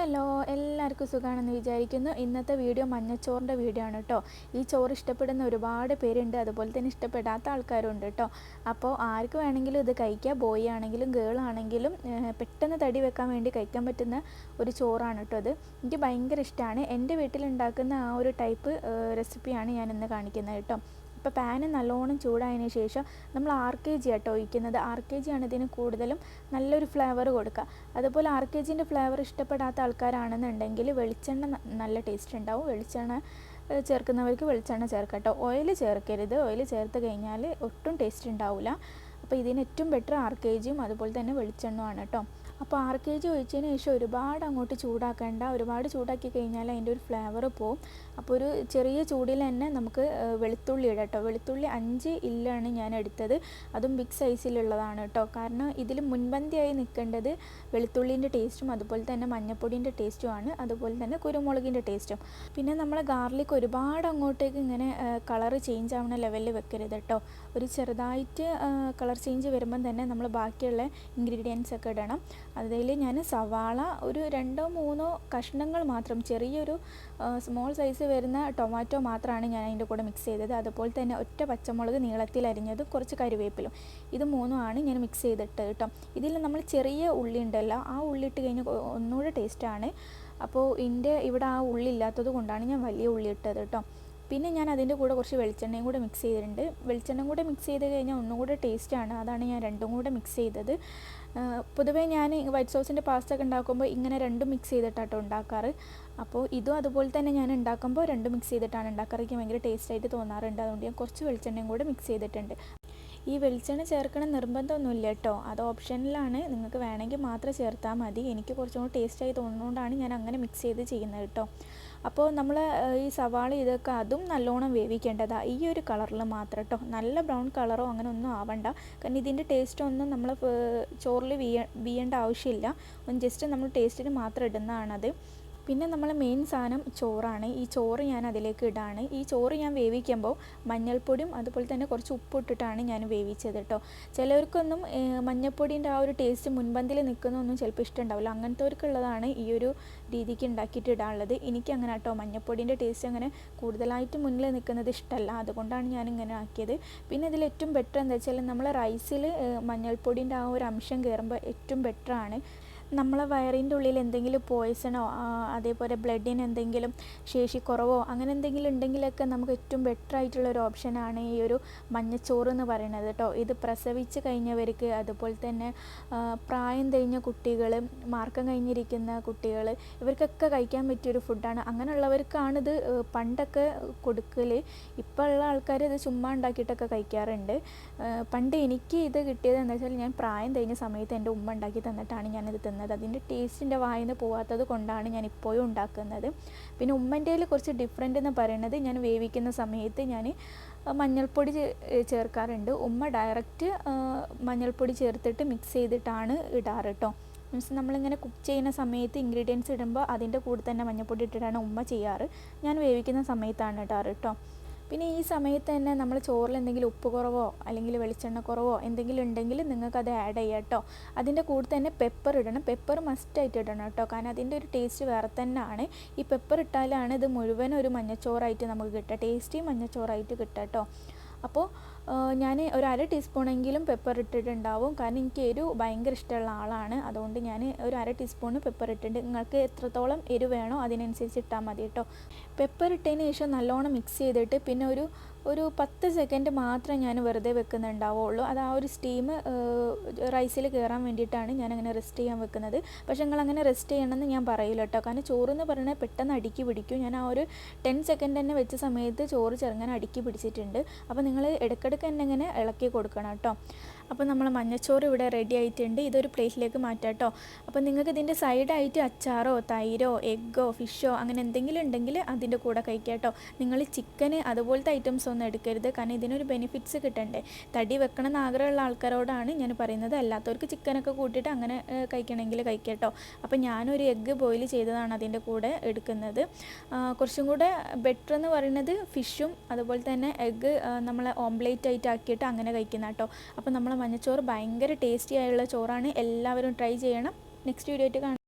Hello എല്ലാവർക്കും സുഖമാണെന്ന് വിചാരിക്കുന്നു. ഇന്നത്തെ വീഡിയോ മഞ്ഞച്ചോറിന്റെ വീഡിയോ ആണ് കേട്ടോ ഈ ചോറ് ഇഷ്ടപ്പെടുന്ന ഒരുപാട് പേരുണ്ട്. അതുപോലെ തന്നെ ഇഷ്ടപ്പെടാത്ത ആൾക്കാരുണ്ട് കേട്ടോ അപ്പോൾ ആർക്ക് വേണമെങ്കിലും ഇത് കഴിക്കാം. ബോയ് ആണെങ്കിലും ഗേൾ ആണെങ്കിലും പെട്ടെന്ന് തടി വെക്കാൻ വേണ്ടി കഴിക്കാൻ പറ്റുന്ന ഒരു ചോറാണ് കേട്ടോ അത് എനിക്ക് ഭയങ്കര ഇഷ്ടമാണ് എന്റെ വീട്ടിലുണ്ടാക്കുന്ന ആ ഒരു ടൈപ്പ് റെസിപ്പിയാണ് ഞാൻ ഇന്ന് കാണിക്കുന്നത് കേട്ടോ ഇപ്പോൾ പാന് നല്ലോണം ചൂടായതിന് ശേഷം നമ്മൾ ആർ കെ ജി ആട്ടോ ഒഴിക്കുന്നത്. ആർ കെ ജി ആണ് ഇതിന് കൂടുതലും നല്ലൊരു ഫ്ലേവർ കൊടുക്കുക. അതുപോലെ ആർ കെ ജിന്റെ ഫ്ലേവർ ഇഷ്ടപ്പെടാത്ത ആൾക്കാരാണെന്നുണ്ടെങ്കിൽ വെളിച്ചെണ്ണ നല്ല ടേസ്റ്റ് ഉണ്ടാവും. വെളിച്ചെണ്ണ ചേർക്കുന്നവർക്ക് വെളിച്ചെണ്ണ ചേർക്കാം ഓയിൽ ചേർക്കരുത്. ഓയിൽ ചേർത്ത് കഴിഞ്ഞാൽ ഒട്ടും ടേസ്റ്റ് ഉണ്ടാവില്ല. അപ്പോൾ ഇതിന് ഏറ്റവും ബെറ്റർ ആർ കെ ജിയും അതുപോലെ തന്നെ വെളിച്ചെണ്ണമാണ് കേട്ടോ. അപ്പോൾ ആർ കെ ജി ഒഴിച്ചതിന് ശേഷം ഒരുപാട് അങ്ങോട്ട് ചൂടാക്കേണ്ട. ഒരുപാട് ചൂടാക്കി കഴിഞ്ഞാൽ അതിന്റെ ഒരു ഫ്ലേവർ പോവും. അപ്പോൾ ഒരു ചെറിയ ചൂടിൽ തന്നെ നമുക്ക് വെളുത്തുള്ളി ഇടാം കേട്ടോ. വെളുത്തുള്ളി അഞ്ച് ഇല്ലാണ് ഞാൻ എടുത്തത്. അതും ബിഗ് സൈസിലുള്ളതാണ് കേട്ടോ. കാരണം ഇതിൽ മുൻപന്തിയായി നിൽക്കേണ്ടത് വെളുത്തുള്ളീന്റെ ടേസ്റ്റും അതുപോലെ തന്നെ മഞ്ഞപ്പൊടിന്റെ ടേസ്റ്റുമാണ് അതുപോലെ തന്നെ കുരുമുളകിന്റെ ടേസ്റ്റും പിന്നെ നമ്മൾ ഗാർലിക് ഒരുപാട് അങ്ങോട്ടേക്ക് ഇങ്ങനെ കളർ ചേഞ്ച് ആവുന്ന ലെവലിൽ വെക്കരുത് കേട്ടോ. ഒരു ചെറുതായിട്ട് കളർ ചേഞ്ച് വരുമ്പം തന്നെ നമ്മൾ ബാക്കിയുള്ള ഇൻഗ്രീഡിയൻസ് ഒക്കെ ഇടണം. അതിൽ ഞാൻ സവാള ഒരു രണ്ടോ മൂന്നോ കഷ്ണങ്ങൾ മാത്രം ചെറിയൊരു സ്മോൾ സൈസ് വരുന്ന ടൊമാറ്റോ മാത്രമാണ് ഞാൻ അതിന്റെ കൂടെ മിക്സ് ചെയ്തത്. അതുപോലെ തന്നെ ഒറ്റ പച്ചമുളക് നീളത്തിൽ അരിഞ്ഞതും കുറച്ച് കറിവേപ്പിലും. ഇത് മൂന്നുമാണ് ഞാൻ മിക്സ് ചെയ്തിട്ട് കേട്ടോ. ഇതിൽ നമ്മൾ ചെറിയ ഉള്ളി ഉണ്ടല്ലോ ആ ഉള്ളി ഇട്ട് കഴിഞ്ഞാൽ ഒന്നുകൂടെ ടേസ്റ്റാണ് അപ്പോൾ എന്റെ ഇവിടെ ആ ഉള്ളി ഇല്ലാത്തത് കൊണ്ടാണ് ഞാൻ വലിയ ഉള്ളി ഇട്ടത് കേട്ടോ. പിന്നെ ഞാൻ അതിന്റെ കൂടെ കുറച്ച് വെളിച്ചെണ്ണയും കൂടെ മിക്സ് ചെയ്തിട്ടുണ്ട്. വെളിച്ചെണ്ണയും കൂടെ മിക്സ് ചെയ്ത് കഴിഞ്ഞാൽ ഒന്നും കൂടെ ടേസ്റ്റാണ് അതാണ് ഞാൻ രണ്ടും കൂടെ മിക്സ് ചെയ്തത്. പൊതുവേ ഞാൻ വൈറ്റ് സോസിന്റെ പാസ്ത ഒക്കെ ഉണ്ടാക്കുമ്പോൾ ഇങ്ങനെ രണ്ടും മിക്സ് ചെയ്തിട്ടാട്ടോ ഉണ്ടാക്കാറ്. അപ്പോൾ ഇതും അതുപോലെ തന്നെ ഞാൻ ഉണ്ടാക്കുമ്പോൾ രണ്ടും മിക്സ് ചെയ്തിട്ടാണ് ഉണ്ടാക്കാറ്. എനിക്ക് ഭയങ്കര ടേസ്റ്റായിട്ട് തോന്നാറുണ്ട്. അതുകൊണ്ട് ഞാൻ കുറച്ച് വെളിച്ചെണ്ണയും കൂടെ മിക്സ് ചെയ്തിട്ടുണ്ട്. ഈ വെളിച്ചെണ്ണ ചേർക്കണം നിർബന്ധമൊന്നുമില്ല കേട്ടോ. അത് ഓപ്ഷനിലാണ്. നിങ്ങൾക്ക് വേണമെങ്കിൽ മാത്രം ചേർത്താൽ മതി. എനിക്ക് കുറച്ചും കൂടി ടേസ്റ്റായി തോന്നുന്നതുകൊണ്ടാണ് ഞാൻ അങ്ങനെ മിക്സ് ചെയ്ത് ചെയ്യുന്നത് കേട്ടോ. അപ്പോൾ നമ്മൾ ഈ സവാള ഇതൊക്കെ അതും നല്ലോണം വേവിക്കേണ്ടതാണ് ഈ ഒരു കളറിൽ മാത്രം കേട്ടോ. നല്ല ബ്രൗൺ കളറോ അങ്ങനെ ഒന്നും ആവണ്ട. കാരണം ഇതിന്റെ ടേസ്റ്റ് ഒന്നും നമ്മൾ ചോറിൽ വീയ വീയേണ്ട ആവശ്യമില്ല. ഒന്ന് ജസ്റ്റ് നമ്മൾ ടേസ്റ്റിന് മാത്രം ഇടുന്നതാണത്. പിന്നെ നമ്മൾ മെയിൻ സാധനം ചോറാണ്. ഈ ചോറ് ഞാൻ അതിലേക്ക് ഇടാണ്. ഈ ചോറ് ഞാൻ വേവിക്കുമ്പോൾ മഞ്ഞൾപ്പൊടിയും അതുപോലെ തന്നെ കുറച്ച് ഉപ്പിട്ടിട്ടാണ് ഞാൻ വേവിച്ചത് കേട്ടോ. ചിലവർക്കൊന്നും മഞ്ഞൾപ്പൊടിന്റെ ആ ഒരു ടേസ്റ്റ് മുൻപന്തിൽ നിൽക്കുന്നൊന്നും ചിലപ്പോൾ ഇഷ്ടമുണ്ടാവില്ല. അങ്ങനത്തെവർക്കുള്ളതാണ് ഈ ഒരു രീതിക്ക് ഉണ്ടാക്കിയിട്ട് ഇടാനുള്ളത്. എനിക്ക് അങ്ങനെ കേട്ടോ മഞ്ഞൾപ്പൊടിന്റെ ടേസ്റ്റ് അങ്ങനെ കൂടുതലായിട്ട് മുന്നിൽ നിൽക്കുന്നത് ഇഷ്ടമല്ല. അതുകൊണ്ടാണ് ഞാൻ ഇങ്ങനെ ആക്കിയത്. പിന്നെ ഇതിൽ ഏറ്റവും ബെറ്റർ എന്താ വെച്ചാൽ നമ്മൾ റൈസിൽ മഞ്ഞൾപ്പൊടിന്റെ ആ ഒരു അംശം കയറുമ്പോൾ ഏറ്റവും ബെറ്ററാണ് നമ്മളെ വയറിന്റെ ഉള്ളിൽ എന്തെങ്കിലും പോയ്സണോ അതേപോലെ ബ്ലഡിന് എന്തെങ്കിലും ശേഷിക്കുറവോ അങ്ങനെ എന്തെങ്കിലും ഉണ്ടെങ്കിലൊക്കെ നമുക്ക് ഏറ്റവും ബെറ്റർ ആയിട്ടുള്ള ഒരു ഓപ്ഷനാണ് ഈ ഒരു മഞ്ഞച്ചോറ് എന്ന് പറയുന്നത് കേട്ടോ. ഇത് പ്രസവിച്ച് കഴിഞ്ഞവർക്ക് അതുപോലെ തന്നെ പ്രായം തെളിഞ്ഞ കുട്ടികൾ മാർക്കം കഴിഞ്ഞിരിക്കുന്ന കുട്ടികൾ ഇവർക്കൊക്കെ കഴിക്കാൻ പറ്റിയൊരു ഫുഡാണ് അങ്ങനെയുള്ളവർക്കാണിത് പണ്ടൊക്കെ കൊടുക്കൽ ഇപ്പോൾ ഉള്ള ആൾക്കാർ ഇത് ചുമ്മാ ഉണ്ടാക്കിയിട്ടൊക്കെ കഴിക്കാറുണ്ട്. പണ്ട് എനിക്ക് ഇത് കിട്ടിയത് എന്താ വെച്ചാൽ ഞാൻ പ്രായം തെളിഞ്ഞ സമയത്ത് എന്റെ ഉമ്മ ഉണ്ടാക്കി തന്നിട്ടാണ് ഞാനിത് തിന്നത്. അതിന്റെ ടേസ്റ്റിന്റെ വായിന്ന് പോവാത്തത് കൊണ്ടാണ് ഞാൻ ഇപ്പോഴും ഉണ്ടാക്കുന്നത്. പിന്നെ ഉമ്മന്റെ കുറച്ച് ഡിഫറെന്റ് എന്ന് പറയുന്നത് ഞാൻ വേവിക്കുന്ന സമയത്ത് ഞാൻ മഞ്ഞൾപ്പൊടി ചേർക്കാറുണ്ട്. ഉമ്മ ഡയറക്റ്റ് മഞ്ഞൾപ്പൊടി ചേർത്തിട്ട് മിക്സ് ചെയ്തിട്ടാണ് ഇടാറ് കേട്ടോ മീൻസ് നമ്മളിങ്ങനെ കുക്ക് ചെയ്യുന്ന സമയത്ത് ഇൻഗ്രീഡിയൻസ് ഇടുമ്പോൾ അതിന്റെ കൂടെ തന്നെ മഞ്ഞൾപ്പൊടി ഇട്ടിട്ടാണ് ഉമ്മ ചെയ്യാറ്. ഞാൻ വേവിക്കുന്ന സമയത്താണ് ഇടാറ് കേട്ടോ പിന്നെ ഈ സമയത്ത് തന്നെ നമ്മൾ ചോറിൽ എന്തെങ്കിലും ഉപ്പ് കുറവോ അല്ലെങ്കിൽ വെളിച്ചെണ്ണ കുറവോ എന്തെങ്കിലും ഉണ്ടെങ്കിൽ നിങ്ങൾക്ക് അത് ആഡ് ചെയ്യാം കേട്ടോ. അതിന്റെ കൂടെ തന്നെ പെപ്പർ ഇടണം. പെപ്പർ മസ്റ്റായിട്ട് ഇടണം കേട്ടോ. കാരണം അതിന്റെ ഒരു ടേസ്റ്റ് വേറെ തന്നെയാണ്. ഈ പെപ്പർ ഇട്ടാലാണ് ഇത് മുഴുവൻ ഒരു മഞ്ഞച്ചോറായിട്ട് നമുക്ക് കിട്ടുക. ടേസ്റ്റി മഞ്ഞച്ചോറായിട്ട് കിട്ടുക കേട്ടോ. അപ്പോൾ ഞാൻ ഒരു അര ടീസ്പൂണെങ്കിലും പെപ്പർ ഇട്ടിട്ടുണ്ടാവും. കാരണം എനിക്ക് എരിവ് ഭയങ്കര ഇഷ്ടമുള്ള ആളാണ്. അതുകൊണ്ട് ഞാൻ ഒരു അര ടീസ്പൂണ് പെപ്പർ ഇട്ടിട്ടുണ്ട്. നിങ്ങൾക്ക് എത്രത്തോളം എരിവ് വേണോ അതിനനുസരിച്ച് ഇട്ടാൽ മതി കേട്ടോ. പെപ്പർ ഇട്ടതിന് ശേഷം നല്ലോണം മിക്സ് ചെയ്തിട്ട് പിന്നെ ഒരു ഒരു പത്ത് സെക്കൻഡ് മാത്രം ഞാൻ വെറുതെ വെക്കുന്നുണ്ടാവുള്ളൂ. അത് ആ ഒരു സ്റ്റീം റൈസിൽ കയറാൻ വേണ്ടിയിട്ടാണ് ഞാൻ അങ്ങനെ റെസ്റ്റ് ചെയ്യാൻ വെക്കുന്നത്. പക്ഷേ നിങ്ങൾ അങ്ങനെ റെസ്റ്റ് ചെയ്യണമെന്ന് ഞാൻ പറയില്ല കേട്ടോ കാരണം ചോറ് എന്ന് പറയുന്നത് പെട്ടെന്ന് അടുക്കി പിടിക്കും. ഞാൻ ആ ഒരു ടെൻ സെക്കൻഡ് തന്നെ വെച്ച സമയത്ത് ചോറ് ചെറുങ്ങനെ അടുക്കി പിടിച്ചിട്ടുണ്ട്. അപ്പോൾ നിങ്ങൾ ഇടയ്ക്കിടയ്ക്ക് തന്നെ ഇങ്ങനെ ഇളക്കി കൊടുക്കണം കേട്ടോ അപ്പോൾ നമ്മൾ മഞ്ഞച്ചോറ് ഇവിടെ റെഡി ആയിട്ടുണ്ട്. ഇതൊരു പ്ലേറ്റിലേക്ക് മാറ്റാം കേട്ടോ അപ്പോൾ നിങ്ങൾക്ക് ഇതിന്റെ സൈഡായിട്ട് അച്ചാറോ തൈരോ എഗ്ഗോ ഫിഷോ അങ്ങനെ എന്തെങ്കിലും ഉണ്ടെങ്കിൽ അതിന്റെ കൂടെ കഴിക്കാം കേട്ടോ നിങ്ങൾ ചിക്കന് അതുപോലത്തെ ഐറ്റംസ് ഒന്നും എടുക്കരുത്. കാരണം ഇതിനൊരു ബെനിഫിറ്റ്സ് കിട്ടണ്ടേ. തടി വെക്കണം എന്ന് ആഗ്രഹമുള്ള ആൾക്കാരോടാണ് ഞാൻ പറയുന്നത്. അല്ലാത്തവർക്ക് ചിക്കനൊക്കെ കൂട്ടിയിട്ട് അങ്ങനെ കഴിക്കണമെങ്കിൽ കഴിക്കട്ടോ. കേട്ടോ അപ്പോൾ ഞാനൊരു എഗ്ഗ് ബോയിൽ ചെയ്തതാണ് അതിന്റെ കൂടെ എടുക്കുന്നത്. കുറച്ചും കൂടെ ബെറ്റർ എന്ന് പറയുന്നത് ഫിഷും അതുപോലെ തന്നെ എഗ്ഗ് നമ്മൾ ഓംലേറ്റ് ആയിട്ട് ആക്കിയിട്ട് അങ്ങനെ കഴിക്കുന്ന കേട്ടോ. അപ്പോൾ നമ്മളെ മഞ്ഞച്ചോറ് ഭയങ്കര ടേസ്റ്റി ആയുള്ള ചോറാണ്. എല്ലാവരും ട്രൈ ചെയ്യണം. നെക്സ്റ്റ് വീഡിയോ ആയിട്ട് കാണാം.